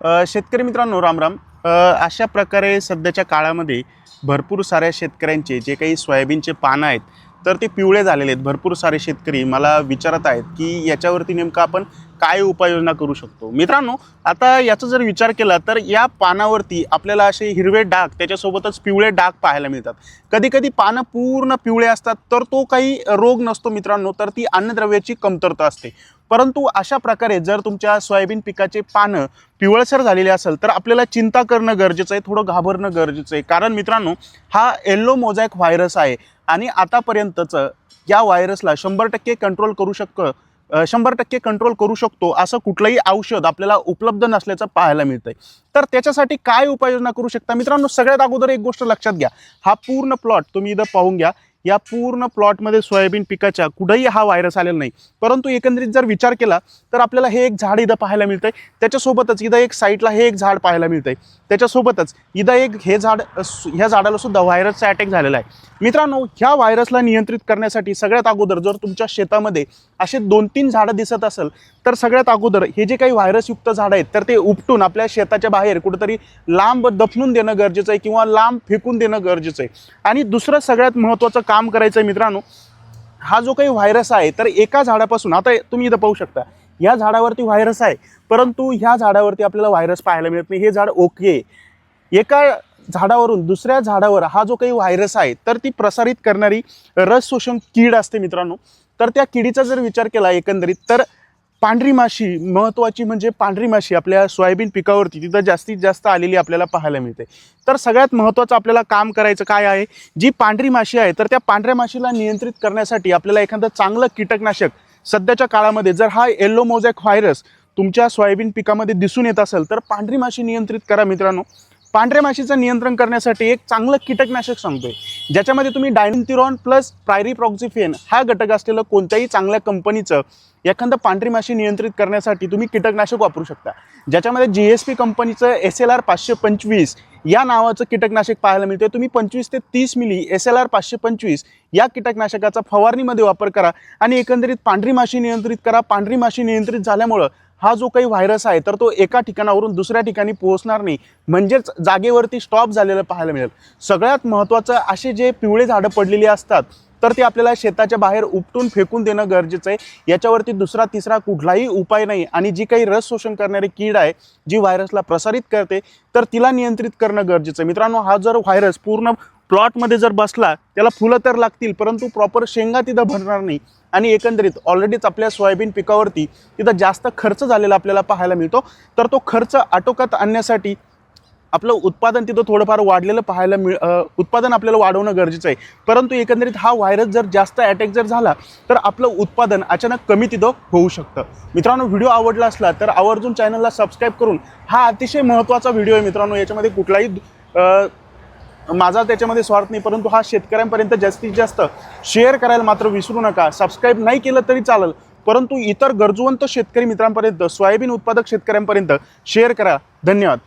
शेतकरी मित्रांनो रामराम अशा प्रकारे सध्याच्या काळामध्ये भरपूर साऱ्या शेतकऱ्यांचे जे काही सोयाबीनचे पानं आहेत तर ते पिवळे झालेले आहेत. भरपूर सारे शेतकरी मला विचारत आहेत की याच्यावरती नेमकं आपण काय उपाययोजना करू शकतो? मित्रांनो आता याचा जर विचार केला तर या पानावरती आपल्याला असे हिरवे डाग त्याच्यासोबतच पिवळे डाग पाहायला मिळतात. कधी कधी पानं पूर्ण पिवळे असतात तर तो काही रोग नसतो मित्रांनो तर ती अन्नद्रव्याची कमतरता असते. परंतु अशा प्रकारे जर तुमच्या सोयाबीन पिकाचे पानं पिवळसर झालेले असेल तर आपल्याला चिंता करणं गरजेचं आहे थोडं घाबरणं गरजेचं आहे. कारण मित्रांनो हा येल्लो मोझॅक व्हायरस आहे आणि आतापर्यंतचं या व्हायरसला शंभर टक्के कंट्रोल करू शकतं शंभर टक्के कंट्रोल करू शकतो असं कुठलंही औषध आपल्याला उपलब्ध नसल्याचं पाहायला मिळतंय. तर त्याच्यासाठी काय उपाययोजना करू शकता? मित्रांनो सगळ्यात अगोदर एक गोष्ट लक्षात घ्या. हा पूर्ण प्लॉट तुम्ही इथं पाहून घ्या. या पूर्ण प्लॉटमध्ये सोयाबीन पिकाच्या कुठंही हा व्हायरस आलेला नाही. परंतु एकंदरीत जर विचार केला तर आपल्याला हे एक झाड इथं पाहायला मिळतं आहे त्याच्यासोबतच इथं एक साईडला हे एक झाड पाहायला मिळतं आहे त्याच्यासोबतच इथं एक हे झाड ह्या झाडाला सुद्धा व्हायरसचा अटॅक झालेला आहे. मित्रांनो ह्या व्हायरसला नियंत्रित करण्यासाठी सगळ्यात अगोदर जर तुमच्या शेतामध्ये असे दोन तीन झाडं दिसत असेल तर सगळ्यात अगोदर हे जे काही व्हायरसयुक्त झाडं आहेत तर ते उपटून आपल्या शेताच्या बाहेर कुठेतरी लांब दफनून देणं गरजेचं आहे किंवा लांब फेकून देणं गरजेचं आहे. आणि दुसरं सगळ्यात महत्त्वाचं काम करायचं आहे मित्रांनो हा जो काही व्हायरस आहे तर एका झाडापासून आता तुम्ही इथं पाहू शकता या झाडावरती व्हायरस आहे परंतु ह्या झाडावरती आपल्याला व्हायरस पाहायला मिळत नाही. हे झाड ओके एका झाडावरून दुसऱ्या झाडावर हा जो काही व्हायरस आहे तर ती प्रसारित करणारी रस शोषण कीड असते मित्रांनो. तर त्या किडीचा जर विचार केला एकंदरीत तर पांढरी माशी महत्त्वाची म्हणजे पांढरी माशी आपल्या सोयाबीन पिकावरती तिथं जास्तीत जास्त आलेली आपल्याला पाहायला मिळते. तर सगळ्यात महत्त्वाचं आपल्याला काम करायचं काय आहे? जी पांढरी माशी आहे तर त्या पांढऱ्या माशीला नियंत्रित करण्यासाठी आपल्याला एखादं चांगलं कीटकनाशक सध्याच्या काळामध्ये जर हा येल्लो मोझॅक व्हायरस तुमच्या सोयाबीन पिकामध्ये दिसून येत असेल तर पांढरी माशी नियंत्रित करा मित्रांनो. पांढऱ्या माशीचं नियंत्रण करण्यासाठी एक चांगलं कीटकनाशक सांगतोय. ज्याच्यामध्ये तुम्ही डायनिथिरॉन प्लस प्रायरीप्रॉक्झिफेन हा घटक असलेलं कोणत्याही चांगल्या कंपनीचं एखादं पांढरी माशी नियंत्रित करण्यासाठी तुम्ही कीटकनाशक वापरू शकता. ज्याच्यामध्ये जी एस पी कंपनीचं एस एल आर पाचशे पंचवीस या नावाचं कीटकनाशक पाहायला मिळते तुम्ही पंचवीस ते तीस मिली एस एल आर पाचशे पंचवीस या कीटकनाशकाचा फवारणीमध्ये वापर करा आणि एकंदरीत पांढरी माशी नियंत्रित करा. पांढरी माशी नियंत्रित झाल्यामुळं हा जो काही व्हायरस आहे तर तो एका ठिकाणावरून दुसऱ्या ठिकाणी पोहोचणार नाही. म्हणजेच जागेवरती स्टॉप झालेलं पाहायला मिळेल. सगळ्यात महत्त्वाचं असे जे पिवळे झाडं पडलेली असतात तर ते आपल्याला शेताच्या बाहेर उपटून फेकून देणं गरजेचं आहे. याच्यावरती दुसरा तिसरा कुठलाही उपाय नाही. आणि जी काही रस शोषण करणारी कीड आहे जी व्हायरसला प्रसारित करते तर तिला नियंत्रित करणं गरजेचं आहे. मित्रांनो हा जर व्हायरस पूर्ण प्लॉटमध्ये जर बसला त्याला फुलं तर लागतील परंतु प्रॉपर शेंगा तिथं भरणार नाही. आणि एकंदरीत ऑलरेडीच आपल्या सोयाबीन पिकावरती तिथं जास्त खर्च झालेला आपल्याला पाहायला मिळतो. तर तो खर्च आटोक्यात आणण्यासाठी आपलं उत्पादन तिथं थोडंफार वाढलेलं पाहायला मिळ उत्पादन आपल्याला वाढवणं गरजेचं आहे. परंतु एकंदरीत हा व्हायरस जर जास्त अटॅक जर झाला तर आपलं उत्पादन अचानक कमी तिथं होऊ शकतं. मित्रांनो व्हिडिओ आवडला असला तर आवर्जून चॅनलला सबस्क्राईब करून हा अतिशय महत्त्वाचा व्हिडिओ आहे मित्रांनो. याच्यामध्ये कुठलाही माझा त्याच्यामध्ये स्वार्थ नाही परंतु हा शेतकऱ्यांपर्यंत जास्तीत जास्त शेअर करायला मात्र विसरू नका. सबस्क्राईब नाही केलं तरी चालेल. परंतु इतर गरजवंत शेतकरी मित्रांपर्यंत सोयाबीन उत्पादक शेतकऱ्यांपर्यंत शेअर करा. धन्यवाद.